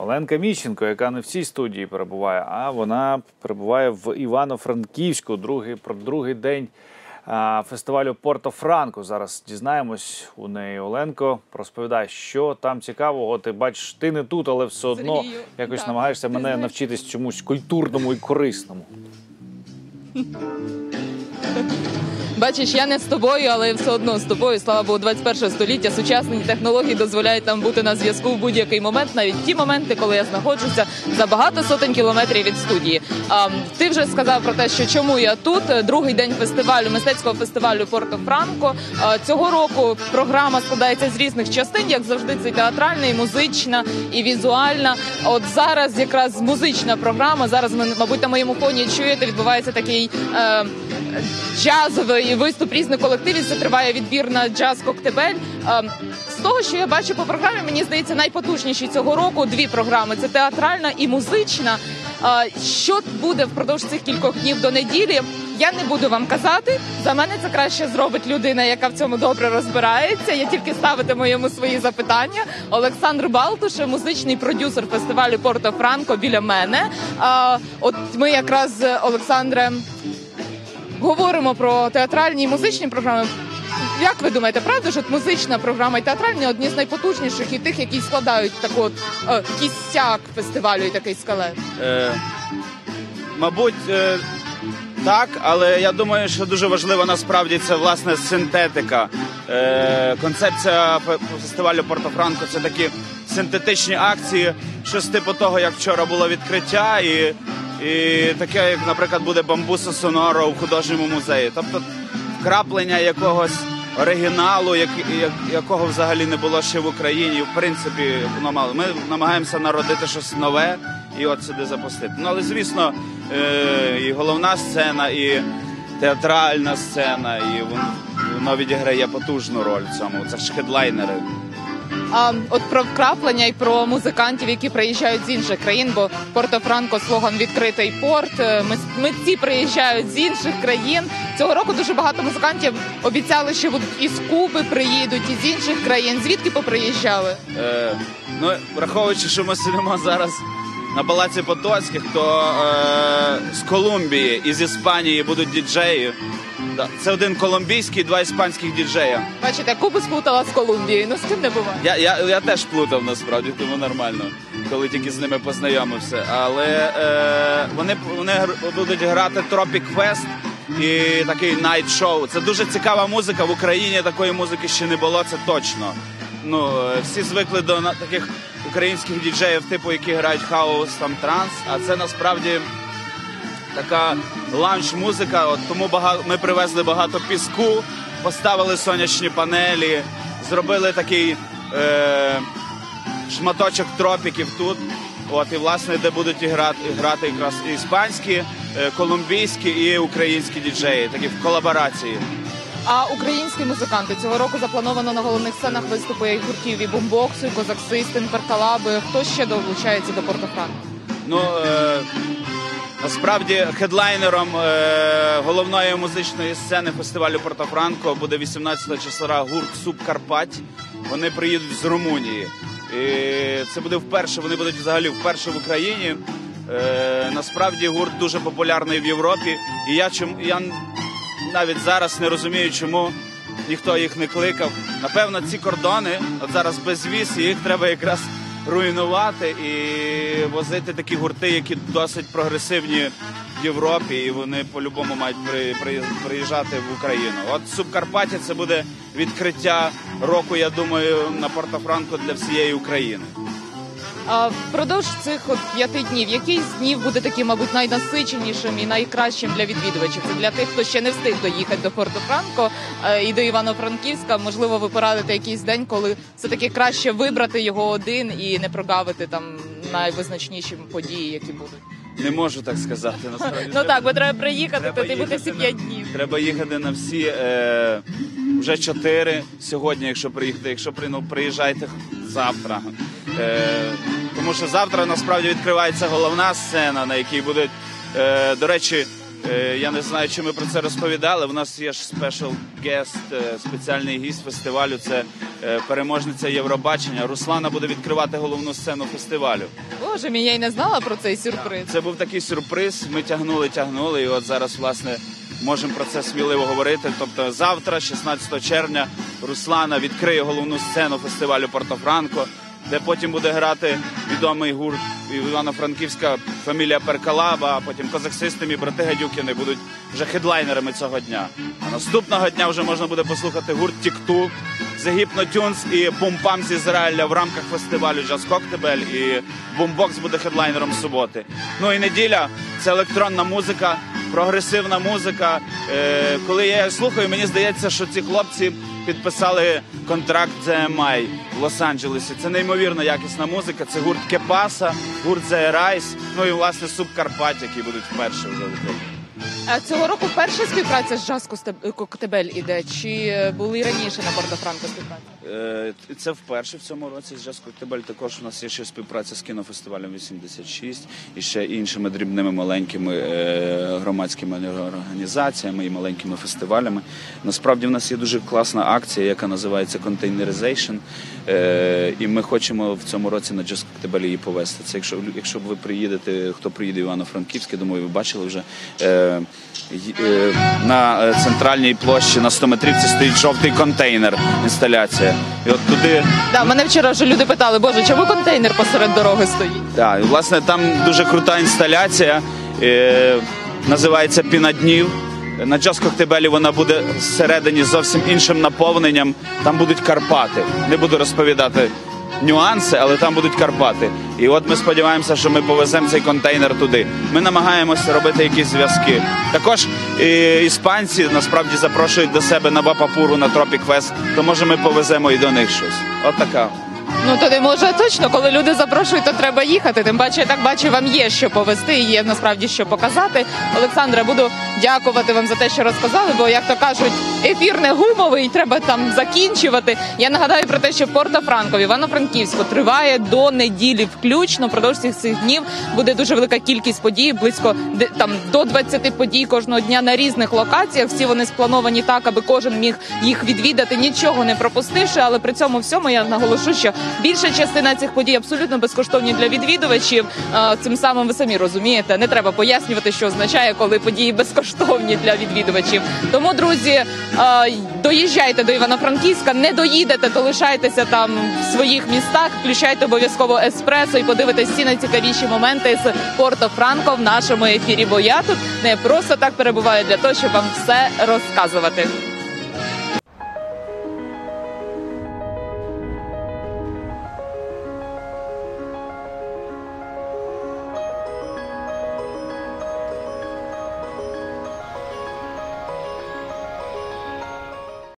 Оленка Міщенко, яка не в цій студії перебуває, а вона перебуває в Івано-Франківську, другий про другий день фестивалю Порто Франко. Зараз дізнаємось у неї. Оленко розповідає, що там цікавого. Ти бачиш, ти не тут, але все одно Сергію, якось так, намагаєшся мене навчитись чомусь культурному і корисному. Бачиш, я не з тобою, але все одно з тобою. Слава Богу, 21 століття. Сучасні технології дозволяють нам бути на зв'язку в будь-який момент, навіть ті моменти, коли я знаходжуся за багато сотень кілометрів від студії. А, ти вже сказав про те, що чому я тут. Другий день фестивалю, мистецького фестивалю Порто Франко. А, цього року програма складається з різних частин, як завжди, це театральна, і музична, і візуальна. От зараз якраз музична програма. Зараз мабуть, на моєму фоні чуєте, відбувається такий. Е, джазовий виступ різних колективів. Це триває відбір на джаз Коктебель. Е, З того, що я бачу по програмі, мені здається, найпотужніші цього року дві програми: це театральна і музична. Е, Що буде впродовж цих кількох днів до неділі? Я не буду вам казати. За мене це краще зробить людина, яка в цьому добре розбирається. Я тільки ставитиму йому свої запитання. Олександр Балтуш, музичний продюсер фестивалю Порто Франко біля мене. Е, От ми якраз з Олександре говоримо про театральні і музичні програми. Як ви думаєте, правда ж от музична програма і театральна одні з найпотужніших і тих, які складають таку от, е, кістяк фестивалю і такий скелет? Е, мабуть, е, так, але я думаю, що дуже важливо насправді це власне синтетика. Е, концепція фестивалю Порто-Франко це такі синтетичні акції, щось типу того, як вчора було відкриття, і, і таке, як, наприклад, буде бамбусо соноро в художньому музеї. Тобто вкраплення якогось оригіналу, як, як, якого взагалі не було ще в Україні. В принципі, воно мало. Ми намагаємося народити щось нове і от сюди запустити. Ну але звісно, е, і головна сцена, і театральна сцена, і воно, воно відіграє потужну роль в цьому. Це ж хедлайнери. А от про вкраплення і про музикантів, які приїжджають з інших країн, бо Порто-Франко слоган відкритий порт. Е, Митці приїжджають з інших країн. Цього року дуже багато музикантів обіцяли, що будуть із Куби приїдуть, і з інших країн. Звідки поприїжджали? Е, ну, враховуючи, що ми сидимо зараз на палаці Потоцьких, то е, з Колумбії і з Іспанії будуть діджеї. Да, Це один колумбійський, два іспанських діджея. Бачите, Кубу сплутала з Колумбією. Ну з ким не буває. Я, я, я теж плутав насправді, тому нормально, коли тільки з ними познайомився. Але е, вони, вони будуть грати Tropic Fest і такий найт шоу. Це дуже цікава музика. В Україні такої музики ще не було, це точно. Ну, е, всі звикли до таких українських діджеїв, типу, які грають хаос, там транс, а це насправді така лаунж-музика. От тому багато ми привезли багато піску, поставили сонячні панелі, зробили такий е, шматочок тропіків тут. От і власне, де будуть грати, грати якраз іспанські, е, колумбійські і українські діджеї, такі в колаборації. А українські музиканти цього року заплановано на головних сценах виступи гуртів і бомбоксу, і козак Перталаби. Хто ще долучається до Порто-Франко? Ну е, насправді хедлайнером е, головної музичної сцени фестивалю Порто-Франко буде 18 числа гурт Субкарпать. Вони приїдуть з Румунії. І це буде вперше. Вони будуть взагалі вперше в Україні. Е, насправді гурт дуже популярний в Європі. І я чим я навіть зараз не розумію, чому ніхто їх не кликав. Напевно, ці кордони, от зараз безвіз, їх треба якраз руйнувати і возити такі гурти, які досить прогресивні в Європі, і вони по-любому мають при, при, приїжджати в Україну. От Субкарпаття це буде відкриття року, я думаю, на Порто-Франко для всієї України. А впродовж цих от п'яти днів, який з днів буде таким, мабуть, найнасиченішим і найкращим для відвідувачів? Це для тих, хто ще не встиг доїхати до Порто-Франко е, і до Івано-Франківська. Можливо, ви порадите якийсь день, коли все таки краще вибрати його один і не прогавити там найвизначніші події, які будуть. Не можу так сказати. Насправді Ну так, бо треба приїхати, то ти буде всі п'ять днів. Треба їхати на всі е, вже чотири сьогодні, якщо приїхати. Якщо ну, приїжджайте завтра. Е, тому що завтра насправді відкривається головна сцена, на якій будуть, е, до речі, Е, Я не знаю, чи ми про це розповідали. У нас є ж спешл гест, е, спеціальний гість фестивалю. Це е, переможниця Євробачення. Руслана буде відкривати головну сцену фестивалю. Боже мій, я й не знала про цей сюрприз. Це був такий сюрприз. Ми тягнули, тягнули, і от зараз, власне, можемо про це сміливо говорити. Тобто, завтра, 16 червня, Руслана відкриє головну сцену фестивалю Порто-Франко, де потім буде грати відомий гурт Івано-Франківська фамілія Перкалаба, а потім Козак Систем і брати Гадюкіни будуть вже хедлайнерами цього дня. А наступного дня вже можна буде послухати гурт Тікту, The Hypnotunes і Бумпам з Ізраїля в рамках фестивалю Джаз Коктебель і Бумбокс буде хедлайнером суботи. Ну і неділя це електронна музика, прогресивна музика. Е, коли я слухаю, мені здається, що ці хлопці підписали контракт з EMI в Лос-Анджелесі. Це неймовірно якісна музика. Це гурт Кепаса, гурт Rise, ну і власне Субкарпат, які будуть вперше вже в Україні. А цього року перша співпраця з Джаз Коктебель іде, чи е, були раніше на Порто-Франко співпраця? Е, Це вперше в цьому році з Джаз Коктебель. Також у нас є ще співпраця з кінофестивалем 86 і ще іншими дрібними маленькими е, громадськими організаціями і маленькими фестивалями. Насправді в нас є дуже класна акція, яка називається. Е, І ми хочемо в цьому році на Джаз Коктебель її повести. Це якщо, якщо ви приїдете, хто приїде в Івано-Франківське, думаю, ви бачили вже. Е, е, На центральній площі на 100-метрівці стоїть жовтий контейнер інсталяція. І от туди Да, мене вчора вже люди питали, боже, чому контейнер посеред дороги стоїть? так, і, власне там дуже крута інсталяція. Е, називається Піна днів. На Джаз Коктебелі вона буде всередині зовсім іншим наповненням. Там будуть Карпати. Не буду розповідати нюанси, але там будуть Карпати. І от ми сподіваємося, що ми повеземо цей контейнер туди. Ми намагаємося робити якісь зв'язки. Також е, іспанці насправді запрошують до себе на Бапапуру на Тропік Фест, то може ми повеземо і до них щось. От така. Ну то не може точно, коли люди запрошують, то треба їхати. Тим паче, я так бачу, вам є що повести, і є насправді що показати. Олександре, буду дякувати вам за те, що розказали. Бо як то кажуть, ефір не гумовий, треба там закінчувати. Я нагадаю про те, що в Порто-Франко, в Івано-Франківську триває до неділі. Включно впродовж цих цих днів буде дуже велика кількість подій, близько там до 20 подій кожного дня на різних локаціях. Всі вони сплановані так, аби кожен міг їх відвідати, нічого не пропустивши. Але при цьому всьому я наголошу, що більша частина цих подій абсолютно безкоштовні для відвідувачів. Цим самим ви самі розумієте, не треба пояснювати, що означає, коли події безкоштовні для відвідувачів. Тому, друзі, доїжджайте до Івано-Франківська, не доїдете, то лишайтеся там в своїх містах. Включайте обов'язково еспресо і подивитесь всі найцікавіші моменти з Порто-Франко в нашому ефірі. Бо я тут не просто так перебуваю для того, щоб вам все розказувати.